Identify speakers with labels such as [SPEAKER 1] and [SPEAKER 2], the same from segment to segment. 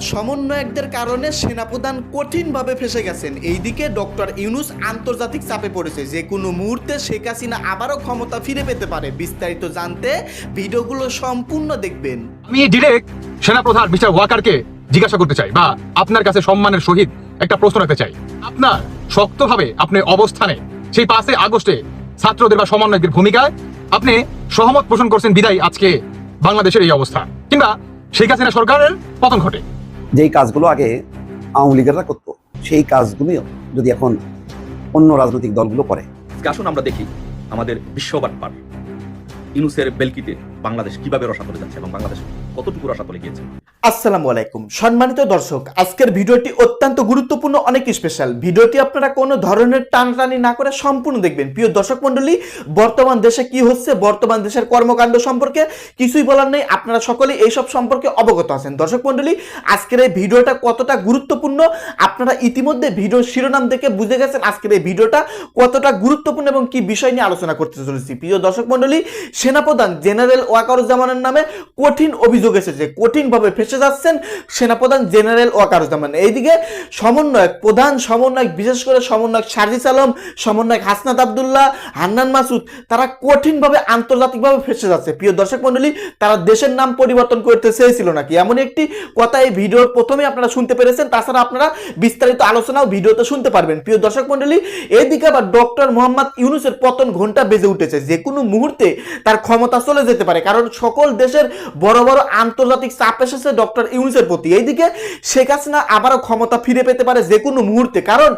[SPEAKER 1] সমন্বয়কদের কারণে সেনাপ্রধান কঠিনভাবে ফেসে গেছেন। এইদিকে ডক্টর ইউনুস আন্তর্জাতিক চাপে পড়েছে। যে কোনো মুহূর্তে শেখ হাসিনা আবারও ক্ষমতা ফিরে পেতে পারে। বিস্তারিত জানতে ভিডিওগুলো সম্পূর্ণ দেখবেন।
[SPEAKER 2] আমি ডিরেক্ট সেনাপ্রধান মিস্টার ওয়াকারকে জিজ্ঞাসা করতে চাই বা আপনার কাছে সম্মানের সহিত একটা প্রশ্ন রাখতে চাই। আপনার শক্তভাবে আপনি অবস্থানে সেই পাঁচে আগস্টে ছাত্রদের বা সমন্বয়কদের ভূমিকায় আপনি সহমত পোষণ করছেন বিদায় আজকে বাংলাদেশের এই অবস্থা। কিংবা শেখ হাসিনা সরকারের পতন ঘটে।
[SPEAKER 3] যেই কাজগুলো আগে আওয়ামী লীগেররা করতো, সেই কাজগুলিও যদি এখন অন্য রাজনৈতিক দলগুলো করে।
[SPEAKER 4] আসুন আমরা দেখি আমাদের বিশ্ববাটপার ইনুসের বেলকিতে বাংলাদেশ কীভাবে রসাতলে যাচ্ছে এবং বাংলাদেশ কতটুকু রসাতলে গিয়েছে?
[SPEAKER 1] আসসালামু আলাইকুম। সম্মানিত দর্শক, আজকের ভিডিওটি অত্যন্ত গুরুত্বপূর্ণ, অনেক স্পেশাল ভিডিওটি আপনারা কোনো ধরনের টানটানি না করে সম্পূর্ণ দেখবেন। প্রিয় দর্শক মণ্ডলী, বর্তমান দেশে কি হচ্ছে? বর্তমান দেশের কর্মকাণ্ড সম্পর্কে কিছুই বলার নেই। আপনারা সকলে এইসব সম্পর্কে অবগত আছেন। দর্শক মণ্ডলী, আজকের এই ভিডিওটা কতটা গুরুত্বপূর্ণ? আপনারা ইতিমধ্যে ভিডিও শিরোনাম দেখে বুঝে গেছেন আজকের এই ভিডিওটা কতটা গুরুত্বপূর্ণ এবং কি বিষয় নিয়ে আলোচনা করতে চলেছি। প্রিয় দর্শক মণ্ডলী, সেনাপ্রধান জেনারেল ওয়াকারুজ্জামানের নামে কঠিন অভিযোগ এসেছে। কঠিনভাবে ফেসে যাচ্ছেন সেনাপ্রধান জেনারেল ওয়াকারুজ্জামান। এইদিকে সমন্বয়ক, প্রধান সমন্বয়ক, বিশেষ করে সমন্বয়ক সার্জিস আলম, সমন্বয়ক হাসনাত আবদুল্লাহ, হান্নান মাসুদ, তারা কঠিনভাবে আন্তর্জাতিকভাবে ফেসে যাচ্ছে। প্রিয় দর্শক মণ্ডলী, তারা দেশের নাম পরিবর্তন করতে চেয়েছিল নাকি? এমন একটি কথা এই ভিডিওর প্রথমে আপনারা শুনতে পেরেছেন। তাছাড়া আপনারা বিস্তারিত আলোচনাও ভিডিওতে শুনতে পারবেন। প্রিয় দর্শক মণ্ডলী এদিকে আবার ডক্টর মোহাম্মদ ইউনুসের পতন ঘণ্টা বেজে উঠেছে। যে কোনো মুহূর্তে তার ক্ষমতা চলে যেতে পারে। কারণ সকল দেশের বড় বড় আন্তর্জাতিক চাপ এসেছে ডক্টর ইউনুসের প্রতি। এইদিকে শেখ হাসিনা আবারও ক্ষমতা ফিরে পেতে পারে যে কোনো মুহূর্তে। কারণ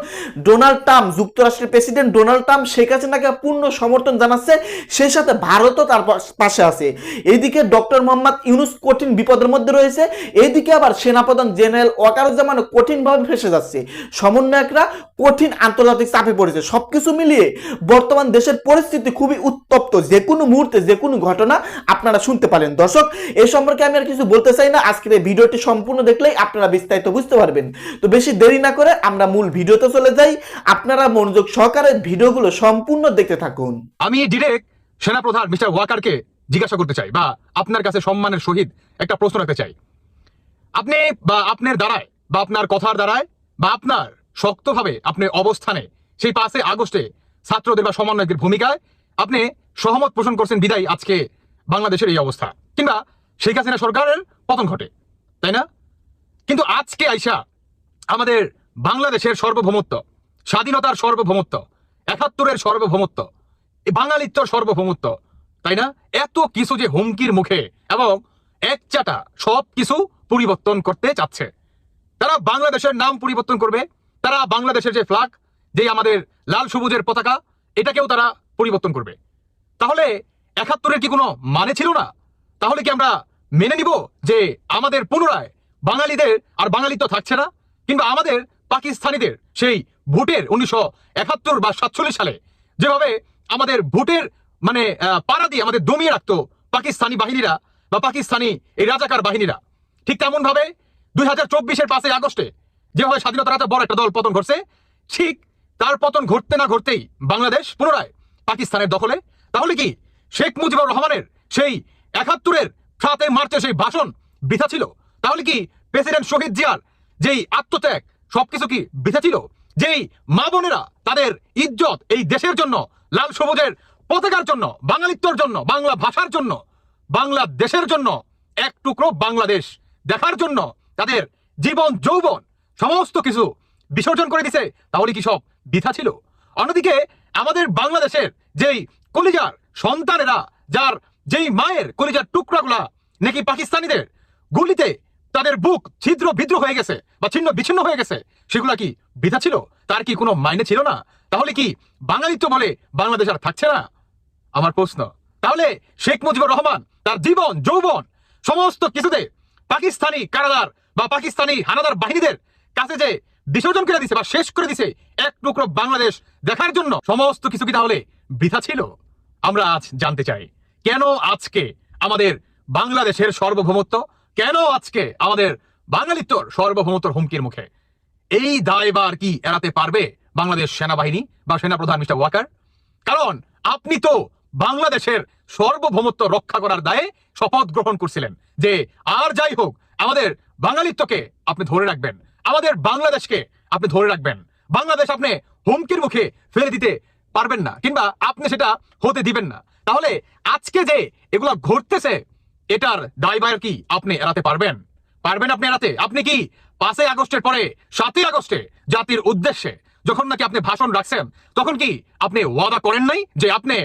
[SPEAKER 1] ডোনাল্ড ট্রাম্প, যুক্তরাষ্ট্রের প্রেসিডেন্ট ডোনাল্ড ট্রাম্প শেখ হাসিনাকে পূর্ণ সমর্থন জানাচ্ছে সেই সাথে ভারতও তার পাশে আছে। এইদিকে ডক্টর মোহাম্মদ ইউনুস কঠিন বিপদের মধ্যে রয়েছে। এইদিকে আবার সেনাপ্রধান জেনারেল ওয়াকারুজ্জামান কঠিনভাবে ফেসে যাচ্ছে। সমন্বয়করা কঠিন আন্তর্জাতিক চাপে পড়েছে। সবকিছু মিলিয়ে বর্তমান দেশের পরিস্থিতি খুবই উত্তপ্ত। যে কোনো মুহূর্তে, যে কোনো ঘটনা আপনারা শুনতে পারেন। দর্শক এই সম্পর্কে আমি আর কিছু বলতে চাই না। আজকের এই ভিডিওটি সম্পূর্ণ দেখলেই আপনারা বিস্তারিত বুঝতে পারবেন। তো বেশি দেরি না করে আমরা মূল ভিডিওতে চলে যাই। আপনারা মনোযোগ সহকারে ভিডিওগুলো সম্পূর্ণ দেখতে থাকুন।
[SPEAKER 2] আমি ডিরেক্ট সেনাপ্রধান মিস্টার ওয়াকারকে জিজ্ঞাসা করতে চাই বা আপনার কাছে সম্মানের সহিত একটা প্রশ্ন রাখতে চাই। আপনি বা আপনার দ্বারায় বা আপনার কথার দ্বারায় বা আপনার শক্তভাবে আপনি অবস্থানে সেই পাঁচে আগস্টে ছাত্রদের বা সমন্বয়কের ভূমিকায় আপনি সহমত পোষণ করছেন। বিদায় আজকে বাংলাদেশের এই অবস্থা। কিংবা শেখ হাসিনা সরকারের পতন ঘটে, তাই না? কিন্তু আজকে আইসা আমাদের বাংলাদেশের সার্বভৌমত্ব, স্বাধীনতার সার্বভৌমত্ব, একাত্তরের সার্বভৌমত্ব বাঙালিত্বর সার্বভৌমত্ব, তাই না? এত কিছু যে হুমকির মুখে এবং একচাটা সব কিছু পরিবর্তন করতে চাচ্ছে। তারা বাংলাদেশের নাম পরিবর্তন করবে, তারা বাংলাদেশের যে ফ্ল্যাগ যে আমাদের লাল সবুজের পতাকা, এটাকেও তারা পরিবর্তন করবে। তাহলে একাত্তরের কি কোনো মানে ছিল না? তাহলে কি আমরা মেনে নিব যে আমাদের পুনরায় বাঙালিদের আর বাঙালিত্ব থাকছে না? কিংবা আমাদের পাকিস্তানিদের সেই ভোটের উনিশশো একাত্তর বা সাতচল্লিশ সালে যেভাবে আমাদের ভোটের মানে পাড়া দিয়ে আমাদের দমিয়ে রাখতো পাকিস্তানি বাহিনীরা বা পাকিস্তানি এই রাজাকার বাহিনীরা, ঠিক তেমন ভাবে দুই হাজার চব্বিশের পাঁচই আগস্টে যেভাবে স্বাধীনতার হাতে বড় একটা দল পতন ঘটছে, ঠিক তার পতন ঘটতে না ঘটতেই বাংলাদেশ পুনরায় পাকিস্তানের দখলে। তাহলে কি শেখ মুজিবুর রহমানের সেই একাত্তরের সাথে মার্চে সেই ভাষণ বৃথা ছিল। তাহলে কি প্রেসিডেন্ট শহীদ জিয়ার যেই আত্মত্যাগ সবকিছু কি বৃথা ছিল? যেই মা বোনেরা তাদের ইজ্জত এই দেশের জন্য, লাল সবুজের পতাকার জন্য, বাঙালিত্বর জন্য, বাংলা ভাষার জন্য বাংলা দেশের জন্য এক টুকরো বাংলাদেশ দেখার জন্য তাদের জীবন, যৌবন সমস্ত কিছু বিসর্জন করে দিছে, তাহলে কি সব বৃথা ছিল? অন্যদিকে আমাদের বাংলাদেশের যেই কলিজার সন্তানেরা, যার যেই মায়ের কলিজার টুকরাগুলা নাকি পাকিস্তানিদের গুলিতে তাদের বুক ছিদ্র বিদ্র হয়ে গেছে বা ছিন্ন বিচ্ছিন্ন হয়ে গেছে, সেগুলা কি বিধা ছিল? তার কি কোনো মাইনে ছিল না? তাহলে কি বাঙালিত্ব বলে বাংলাদেশ আর থাকছে না? আমার প্রশ্ন। তাহলে শেখ মুজিবুর রহমান তার জীবন, যৌবন সমস্ত কিছুতে পাকিস্তানি কারাদার বা পাকিস্তানি হানাদার বাহিনীদের কাছে যে বিসর্জন করে দিছে বা শেষ করে দিছে এক টুকরো বাংলাদেশ দেখার জন্য, সমস্ত কিছু কি তাহলে বৃথা ছিল? আমরা আজ জানতে চাই, কেন আজকে আমাদের বাংলাদেশের সার্বভৌমত্ব, কেন আজকে আমাদের বাঙালিত্বর সার্বভৌমত্বর হুমকির মুখে? এই দায়বার কি এড়াতে পারবে বাংলাদেশ সেনাবাহিনী বা সেনাপ্রধান মিস্টার ওয়াকার? কারণ আপনি তো বাংলাদেশের সার্বভৌমত্ব রক্ষা করার দায়ে শপথ গ্রহণ করছিলেন যে আর যাই হোক, আমাদের বাঙালিত্বকে আপনি ধরে রাখবেন। আমাদের বাংলাদেশকে আপনি ধরে রাখবেন। বাংলাদেশ আপনি হুমকির মুখে ফেলে দিতে পারবেন না, কিংবা আপনি সেটা হতে দিবেন না। তাহলে আজকে যে এগুলো ঘটতেছে, এটার দায়ভার কি আপনি এড়াতে পারবেন? পারবেন আপনি এড়াতে? আপনি কি পাঁচই আগস্টের পরে, সাতই আগস্টে জাতির উদ্দেশ্যে যখন নাকি আপনি ভাষণ রাখছেন, তখন কি আপনি ওয়াদা করেন নাই যে আপনি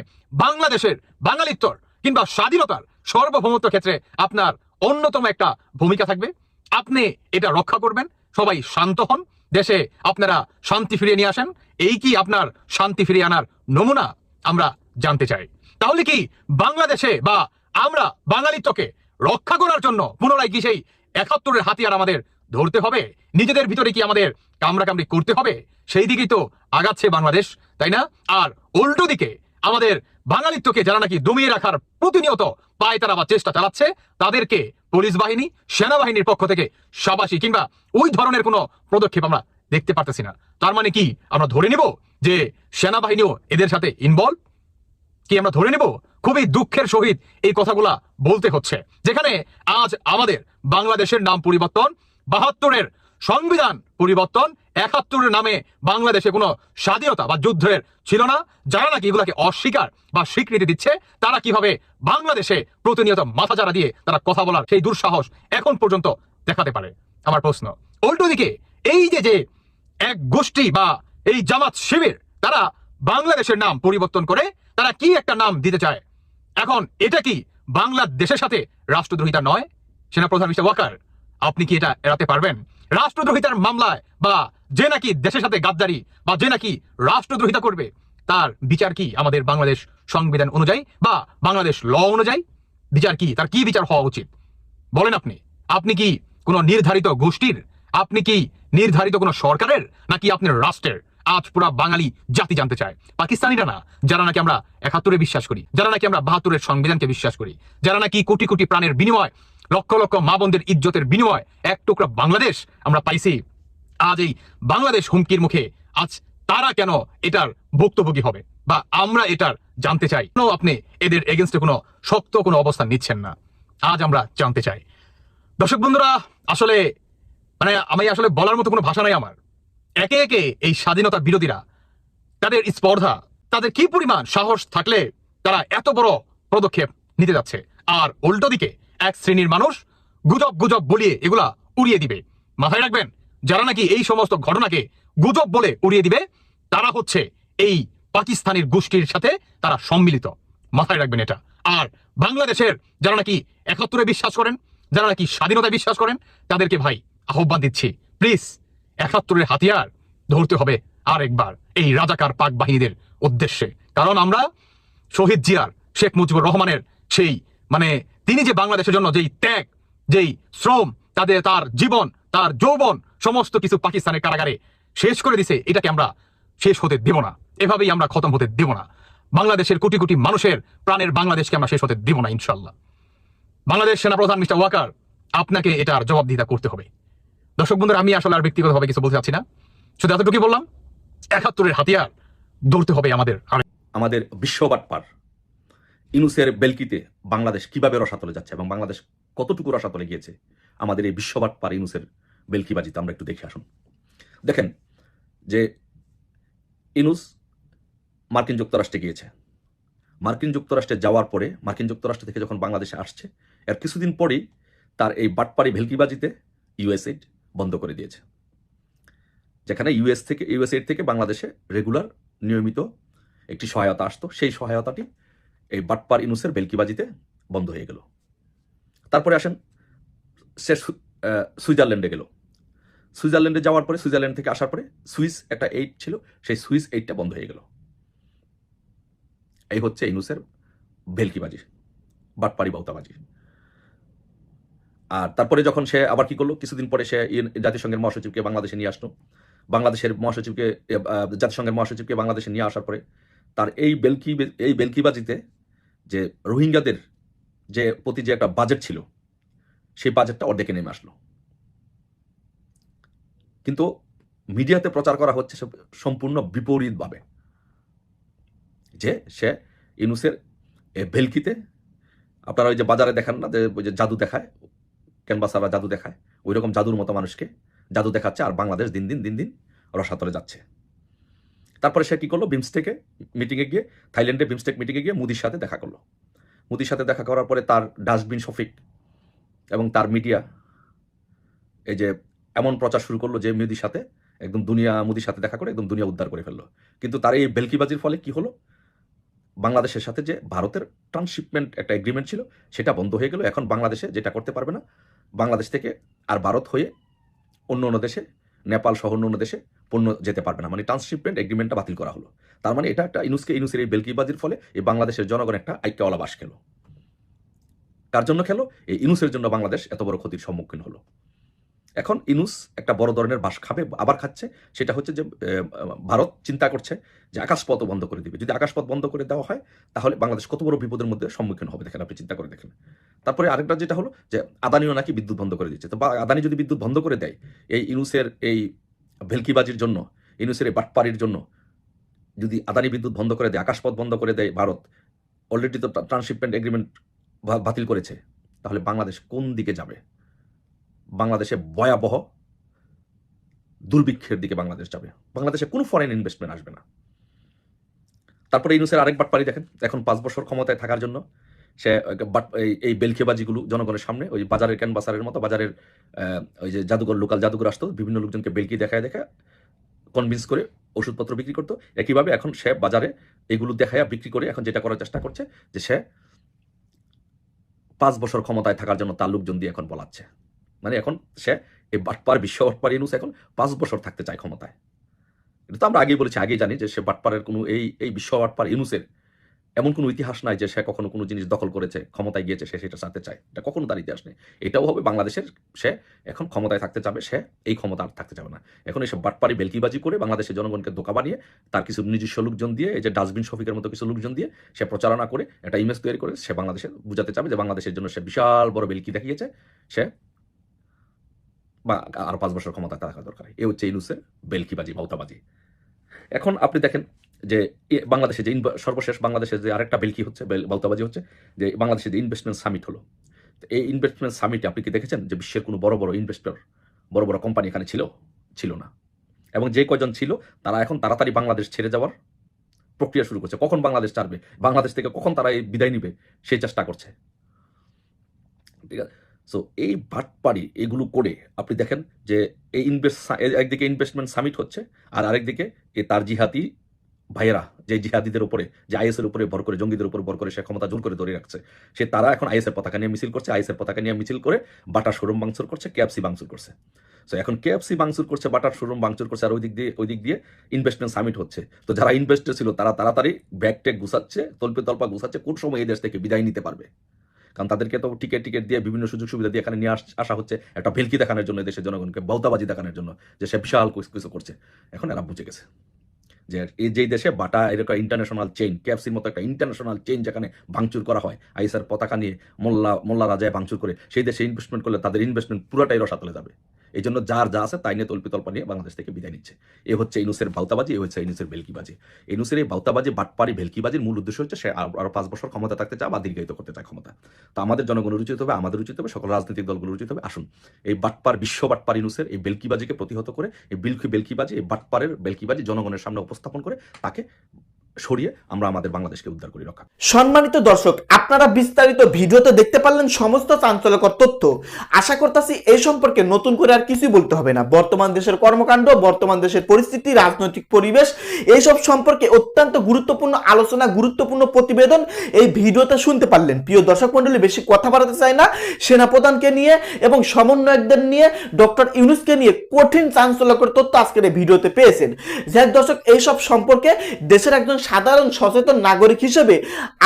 [SPEAKER 2] বাংলাদেশের বাঙালিত্বর কিংবা স্বাধীনতার সর্বভৌমত্ব ক্ষেত্রে আপনার অন্যতম একটা ভূমিকা থাকবে? আপনি এটা রক্ষা করবেন, সবাই শান্ত হন দেশে আপনারা শান্তি ফিরিয়ে নিয়ে আসেন, এই কি আপনার শান্তি ফিরিয়ে আনার নমুনা আমরা জানতে চাই। তাহলে কি বাংলাদেশে বা আমরা বাঙালিত্বকে রক্ষা করার জন্য পুনরায় কি সেই একাত্তরের হাতিয়ার আমাদের ধরতে হবে? নিজেদের ভিতরে কি আমাদের কামড়াকামড়ি করতে হবে? সেই দিকেই তো আগাচ্ছে বাংলাদেশ, তাই না? আর উল্টো দিকে আমাদের বাঙালিত্বকে যারা নাকি দমিয়ে রাখার প্রতিনিয়ত পায় তারা বা চেষ্টা চালাচ্ছে, তাদেরকে পুলিশ বাহিনী, সেনাবাহিনীর পক্ষ থেকে সাবাসী কিংবা ওই ধরনের কোনো পদক্ষেপ আমরা দেখতে পারতেছি না। তার মানে কি? আমরা ধরে নিব যে সেনাবাহিনীও এদের সাথে ইনভলভ কি আমরা ধরে নেব? খুবই দুঃখের সহিত এই কথাগুলা বলতে হচ্ছে। যেখানে আজ আমাদের বাংলাদেশের নাম পরিবর্তন, বাহাত্তরের সংবিধান পরিবর্তন একাত্তরের নামে বাংলাদেশে কোনো স্বাধীনতা বা যুদ্ধের ছিল না, যারা নাকি এগুলাকে অস্বীকার বা স্বীকৃতি দিচ্ছে, তারা কীভাবে বাংলাদেশে প্রতিনিয়ত মাথা চারা দিয়ে তারা কথা বলার সেই দুঃসাহস এখন পর্যন্ত দেখাতে পারে? আমার প্রশ্ন। উল্টো দিকে, এই যে যে এক গোষ্ঠী বা এই জামাত শিবির, তারা বাংলাদেশের নাম পরিবর্তন করে তারা কি একটা নাম দিতে চায়? এখন এটা কি বাংলাদেশের সাথে রাষ্ট্রদ্রোহিতা নয়? সেনাপ্রধান মিস্টার ওয়াকার, আপনি কি এটা এড়াতে পারবেন? রাষ্ট্রদ্রোহিতার মামলায় বা যে নাকি দেশের সাথে গাদ্দারি বা যে নাকি রাষ্ট্রদ্রোহিতা করবে, তার বিচার কি আমাদের বাংলাদেশ সংবিধান অনুযায়ী বা বাংলাদেশ ল অনুযায়ী? বিচার কি? তার কি বিচার হওয়া উচিত? বলেন আপনি। আপনি কি কোনো নির্ধারিত গোষ্ঠীর? আপনি কি নির্ধারিত কোনো সরকারের? নাকি আপনার রাষ্ট্রের? আজ পুরা বাঙালি জাতি জানতে চায়। পাকিস্তানিরা না, যারা নাকি আমরা একাত্তরে বিশ্বাস করি, যারা নাকি আমরা বাহাত্তরের সংবিধানকে বিশ্বাস করি, যারা নাকি কোটি কোটি প্রাণের বিনিময় লক্ষ লক্ষ মা বোনদের ইজ্জতের বিনিময় এক টুকরা বাংলাদেশ আমরা পাইছি। আজ এই বাংলাদেশ হুমকির মুখে। আজ তারা কেন এটার ভুক্তভোগী হবে? বা আমরা এটার জানতে চাই? কেন আপনি এদের এগেনস্টে কোনো শক্ত কোনো অবস্থান নিচ্ছেন না? আজ আমরা জানতে চাই। দর্শক বন্ধুরা, আসলে মানে আমি আসলে বলার মতো কোনো ভাষা নাই আমার। একে একে এই স্বাধীনতা বিরোধীরা, তাদের স্পর্ধা, তাদের কি পরিমাণ সাহস থাকলে তারা এত বড় পদক্ষেপ নিতে যাচ্ছে? আর উল্টো দিকে এক শ্রেণির মানুষ গুজব গুজব বলিয়ে এগুলা উড়িয়ে দিবে। মাথায় রাখবেন, যারা নাকি এই সমস্ত ঘটনাকে গুজব বলে উড়িয়ে দিবে, তারা হচ্ছে এই পাকিস্তানের গোষ্ঠীর সাথে তারা সম্মিলিত। মাথায় রাখবেন এটা। আর বাংলাদেশের যারা নাকি একাত্তরে বিশ্বাস করেন, যারা নাকি স্বাধীনতায় বিশ্বাস করেন, তাদেরকে ভাই আহ্বান দিচ্ছি প্লিজ একাত্তরের হাতিয়ার ধরতে হবে আর একবার এই রাজাকার পাক বাহিনীদের উদ্দেশ্যে। কারণ আমরা শহীদ জিয়ার, শেখ মুজিবুর রহমানের সেই মানে তিনি যে বাংলাদেশের জন্য যেই ত্যাগ, যেই শ্রম, তাদের তার জীবন, তার যৌবন, সমস্ত কিছু পাকিস্তানের কারাগারে শেষ করে দিছে, এটাকে আমরা শেষ হতে দেব না। এভাবেই আমরা খতম হতে দেব না। বাংলাদেশের কোটি কোটি মানুষের প্রাণের বাংলাদেশকে আমরা শেষ হতে দেব না ইনশাল্লাহ বাংলাদেশ সেনাপ্রধান মিস্টার ওয়াকার, আপনাকে এটার জবাবদিহিতা করতে হবে। দর্শক বন্ধুরা, আমি আসলে আর ব্যক্তিগতভাবে কিছু বলতে চাচ্ছি না। শুধু এতটুকুই বললাম, একাত্তরের হাতিয়ার ধরতে হবে আমাদের
[SPEAKER 4] আমাদের বিশ্ববাট পার। ইনুসের বেলকিতে বাংলাদেশ কীভাবে রসাতলে যাচ্ছে এবং বাংলাদেশ কতটুকু রসাতলে গিয়েছে, আমাদের এই বিশ্ববাট পার ইনুসের বেলকিবাজিতে আমরা একটু দেখে আসুন। দেখেন যে ইনুস মার্কিন যুক্তরাষ্ট্রে গিয়েছে। মার্কিন যুক্তরাষ্ট্রে যাওয়ার পরে, মার্কিন যুক্তরাষ্ট্র থেকে যখন বাংলাদেশে আসছে, এর কিছুদিন পরেই তার এই বাটপাড়ি ভেলকিবাজিতে ইউএসএইড বন্ধ করে দিয়েছে। যেখানে ইউএস থেকে ইউএসএইড থেকে বাংলাদেশে রেগুলার নিয়মিত একটি সহায়তা আসতো। সেই সহায়তাটি এই বাটপার ইনুসের বেলকিবাজিতে বন্ধ হয়ে গেল। তারপরে আসেন, সে সুইজারল্যান্ডে গেল। সুইজারল্যান্ডে যাওয়ার পরে, সুইজারল্যান্ড থেকে আসার পরে সুইস একটা এইট ছিল, সেই সুইস এইটটা বন্ধ হয়ে গেল। এই হচ্ছে ইনুসের ভেলকিবাজি বাটপাড়ি বাউতাবাজি। আর তারপরে যখন সে আবার কি করল, কিছুদিন পরে সে জাতিসংঘের মহাসচিবকে বাংলাদেশে নিয়ে আসলো। বাংলাদেশের মহাসচিবকে জাতিসংঘের মহাসচিবকে বাংলাদেশে নিয়ে আসার পরে তার এই বেলকি, এই বেলকিবাজিতে যে রোহিঙ্গাদের যে প্রতি যে একটা বাজেট ছিল, সেই বাজেটটা অর্ধেকে নেমে আসলো। কিন্তু মিডিয়াতে প্রচার করা হচ্ছে সম্পূর্ণ বিপরীতভাবে। যে সে ইনুসের ভেলকিতে আপনারা ওই যে বাজারে দেখান না, যে ওই যে জাদু দেখায়, ক্যানভাসাররা জাদু দেখায় ওই রকম জাদুর মতো মানুষকে জাদু দেখাচ্ছে আর বাংলাদেশ দিন দিন দিন দিন রসাতলে যাচ্ছে। তারপরে সে কী করল? বিমস্টেকে মিটিংয়ে গিয়ে থাইল্যান্ডে বিমস্টেক মিটিংয়ে গিয়ে মোদির সাথে দেখা করল। মোদির সাথে দেখা করার পরে তার ডাস্টবিন শফিক এবং তার মিডিয়া এই যে এমন প্রচার শুরু করল যে মোদির সাথে একদম দুনিয়া মোদির সাথে দেখা করে একদম দুনিয়া উদ্ধার করে ফেলল। কিন্তু তার এই বেলকিবাজির ফলে কি হলো? বাংলাদেশের সাথে যে ভারতের ট্রান্সশিপমেন্ট একটা এগ্রিমেন্ট ছিল, সেটা বন্ধ হয়ে গেল। এখন বাংলাদেশে যেটা করতে পারবে না, বাংলাদেশ থেকে আর ভারত হয়ে অন্য অন্য দেশে, নেপাল সহ অন্য অন্য দেশে পণ্য যেতে পারবে না। মানে ট্রান্সশিপমেন্ট এগ্রিমেন্টটা বাতিল করা হলো। তার মানে এটা একটা ইনুসকে ইনুসের এই বেলকিবাজির ফলে এই বাংলাদেশের জনগণ একটা আইক্যওয়ালা বাস খেলো। কার জন্য খেলো? এই ইনুসের জন্য বাংলাদেশ এত বড় ক্ষতির সম্মুখীন হলো। এখন ইনুস একটা বড় ধরনের বাস খাবে, আবার খাচ্ছে। সেটা হচ্ছে যে ভারত চিন্তা করছে যে আকাশপথও বন্ধ করে দিবে। যদি আকাশপথ বন্ধ করে দেওয়া হয়, তাহলে বাংলাদেশ কত বড় বিপদের মধ্যে সম্মুখীন হবে। দেখেন, আপনি চিন্তা করে দেখেন। তারপরে আরেকটা যেটা হলো যে, আদানিও নাকি বিদ্যুৎ বন্ধ করে দিচ্ছে। তো বা, আদানি যদি বিদ্যুৎ বন্ধ করে দেয়, এই ইনুসের এই ভেলকিবাজির জন্য ইনুসের এই বাটপাড়ির জন্য, যদি আদানি বিদ্যুৎ বন্ধ করে দেয়, আকাশপথ বন্ধ করে দেয় ভারত অলরেডি তো ট্রান্সশিপমেন্ট এগ্রিমেন্ট বাতিল করেছে, তাহলে বাংলাদেশ কোন দিকে যাবে? বাংলাদেশে ভয়াবহ দুর্ভিক্ষের দিকে বাংলাদেশ যাবে। বাংলাদেশে কোনো ফরেন ইনভেস্টমেন্ট আসবে না। তারপরে ইনুসের আরেক বাটপাড়ি দেখেন, এখন পাঁচ বছর ক্ষমতায় থাকার জন্য সে এই- বেলখেবাজিগুলো জনগণের সামনে, ওই বাজারের ক্যানভাসারের মতো বাজারের ওই যে জাদুঘর, লোকাল জাদুঘর আসতো, বিভিন্ন লোকজনকে বেলকি দেখায় দেখায় কনভিন্স করে ওষুধপত্র বিক্রি করতো। একইভাবে এখন সে বাজারে এগুলো দেখায় বিক্রি করে এখন যেটা করার চেষ্টা করছে, যে সে পাঁচ বছর ক্ষমতায় থাকার জন্য তার লোকজন দিয়ে এখন বলাচ্ছে। মানে এখন সে, এই বাটপার বিশ্ব বাটপার ইনুস এখন পাঁচ বছর থাকতে চায় ক্ষমতায়। এটা তো আমরা আগেই বলেছি, আগেই জানি যে সে বাটপারের কোনো, এই এই বিশ্ব বাটপার ইনুসের এমন কোনো ইতিহাস নাই যে সে কখনো কোনো জিনিস দখল করেছে, ক্ষমতায় গিয়েছে, সে সেটা চাতে চায়। এটা কখনো তার ইতিহাস নেই। এটাও হবে বাংলাদেশের সে এখন ক্ষমতায় থাকতে যাবে সে এই ক্ষমতা আর থাকতে যাবে না। এখন এসব বাটপারি বেলকিবাজি করে বাংলাদেশের জনগণকে দোকা বানিয়ে, তার কিছু নিজস্ব লোকজন দিয়ে, এই যে ডাস্টবিন শফিকের মতো কিছু লোকজন দিয়ে সে প্রচারণা করে, একটা ইমেজ তৈরি করে, সে বাংলাদেশে বুঝাতে চাবে যে বাংলাদেশের জন্য সে বিশাল বড় বেলকি দেখিয়েছে, সে বা আর পাঁচ বছর ক্ষমতা থাকা দরকার এ হচ্ছে ইনুসের বেলকিবাজি ভাউতাবাজি এখন আপনি দেখেন যে বাংলাদেশে যে সর্বশেষ বাংলাদেশে যে আরেকটা বেলকি হচ্ছে, বেল- বাউতাবাজি হচ্ছে, যে বাংলাদেশে যে ইনভেস্টমেন্ট সামিট হলো। এই ইনভেস্টমেন্ট সামিটে আপনি কি দেখেছেন যে বিশ্বের কোনো বড় বড় ইনভেস্টর বড় বড় কোম্পানি এখানে ছিল? ছিল না। এবং যে কজন ছিল, তারা এখন তাড়াতাড়ি বাংলাদেশ ছেড়ে যাওয়ার প্রক্রিয়া শুরু করছে। কখন বাংলাদেশ ছাড়বে? বাংলাদেশ থেকে কখন তারা এই বিদায় নিবে? সেই চেষ্টা করছে। ঠিক আছে? সো এই বাটপাড়ি এগুলো করে আপনি দেখেন যে এই ইনভেস্ট একদিকে ইনভেস্টমেন্ট সামিট হচ্ছে, আর আরেকদিকে এ তার জিহাদি ভাইয়েরা যে জিহাদিদের উপরে, যে আইএসের উপরে ভর করে, জঙ্গিদের উপর ভর করে সে ক্ষমতা জোর করে ধরে রাখছে, সে তারা এখন আইএসের পতাকা নিয়ে মিছিল করছে, আইএসের পতাকা নিয়ে মিছিল করে বাটার শোরুম ভাঙচুর করছে, কেএফসি ভাঙচুর করছে। সো এখন কেএফসি ভাঙচুর করছে বাটার শোরুম ভাঙচুর করছে, আর ওই দিক দিয়ে, ওই দিক দিয়ে ইনভেস্টমেন্ট সামিট হচ্ছে। তো যারা ইনভেস্টর ছিল, তারা তাড়াতাড়ি ব্যাগ ট্যাগ গুছাচ্ছে, তল্পে তল্পা গুছাচ্ছে, কোন সময় এই দেশ থেকে বিদায় নিতে পারবে? কারণ তাদেরকে তো টিকিট টিকিট দিয়ে বিভিন্ন সুযোগ সুবিধা দিয়ে এখানে নিয়ে আস- হচ্ছে, একটা ভেলকি দেখানোর জন্য দেশের জনগণকে বৌতাবাজি দেখানোর জন্য, যে সে বিশাল কিছু করছে। এখন এরা বুঝে গেছে। যে এই যেই দেশে বাটা এরকম ইন্টারন্যাশনাল চেইন কেএফসির মতো একটা ইন্টারন্যাশনাল চেইন যেখানে ভাঙচুর করা হয় আইসার পতাকা নিয়ে মোল্লা মোল্লা রাজায় ভাঙচুর করে, সেই দেশে ইনভেস্টমেন্ট করলে তাদের ইনভেস্টমেন্ট পুরোটাই রসাতলে যাবে। এই জন্য যার যা আছে তাই নিয়ে তল্পি তল্পা নিয়ে বাংলাদেশ থেকে বিদায় নিচ্ছে। এ হচ্ছে ইনুসের ভাউতাবাজি এ হচ্ছে ইনুসের বেলকিবাজি ইনুসের এই ভাউতাবাজি বাটপারি, ভেলকিবাজির মূল উদ্দেশ্য হচ্ছে সে আর- আরও পাঁচ বছর ক্ষমতা থাকতে চায় বা দীর্ঘায়িত করতে চায় ক্ষমতা। তো আমাদের জনগণের উচিত হবে, আমাদের উচিত হবে, সকল রাজনৈতিক দলগুলোর উচিত হবে। আসুন, এই বাটপার, বিশ্ব বাটপার ইনুসের এই বেলকিবাজিকে প্রতিহত করে, এই বিলকি বেলকিবাজি এই বাটপারের বেলকিবাজি জনগণের সামনে উপস্থাপন করে তাকে সরিয়ে আমরা আমাদের বাংলাদেশকে উদ্ধার করি, রক্ষা
[SPEAKER 1] সম্মানিত দর্শক, আপনারা বিস্তারিত ভিডিওতে দেখতে পারলেন সমস্ত চাঞ্চল্যকর তথ্য। আশা করতেছি এই সম্পর্কে নতুন করে আর কিছুই বলতে হবে না। বর্তমান দেশের কর্মকাণ্ড, বর্তমান দেশের পরিস্থিতি, রাজনৈতিক পরিবেশ, এইসব সম্পর্কে অত্যন্ত গুরুত্বপূর্ণ আলোচনা, গুরুত্বপূর্ণ প্রতিবেদন এই ভিডিওতে শুনতে পারলেন। প্রিয় দর্শক মন্ডলী বেশি কথা বাড়াতে চাই না। সেনাপ্রধানকে নিয়ে এবং সমন্বয়কদের নিয়ে, ডক্টর ইউনুসকে নিয়ে কঠিন চাঞ্চল্যকর তথ্য আজকের এই ভিডিওতে পেয়েছেন। যাই দর্শক, এইসব সম্পর্কে দেশের একজন সাধারণ সচেতন নাগরিক হিসেবে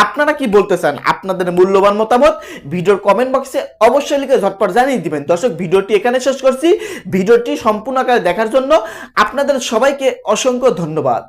[SPEAKER 1] আপনারা কি বলতে চান? আপনাদের মূল্যবান মতামত ভিডিওর কমেন্ট বক্সে অবশ্যই লিখে ঝটপট জানিয়ে দিবেন। দর্শক, ভিডিওটি এখানে শেষ করছি। ভিডিওটি সম্পূর্ণ আকারে দেখার জন্য আপনাদের সবাইকে অসংখ্য ধন্যবাদ।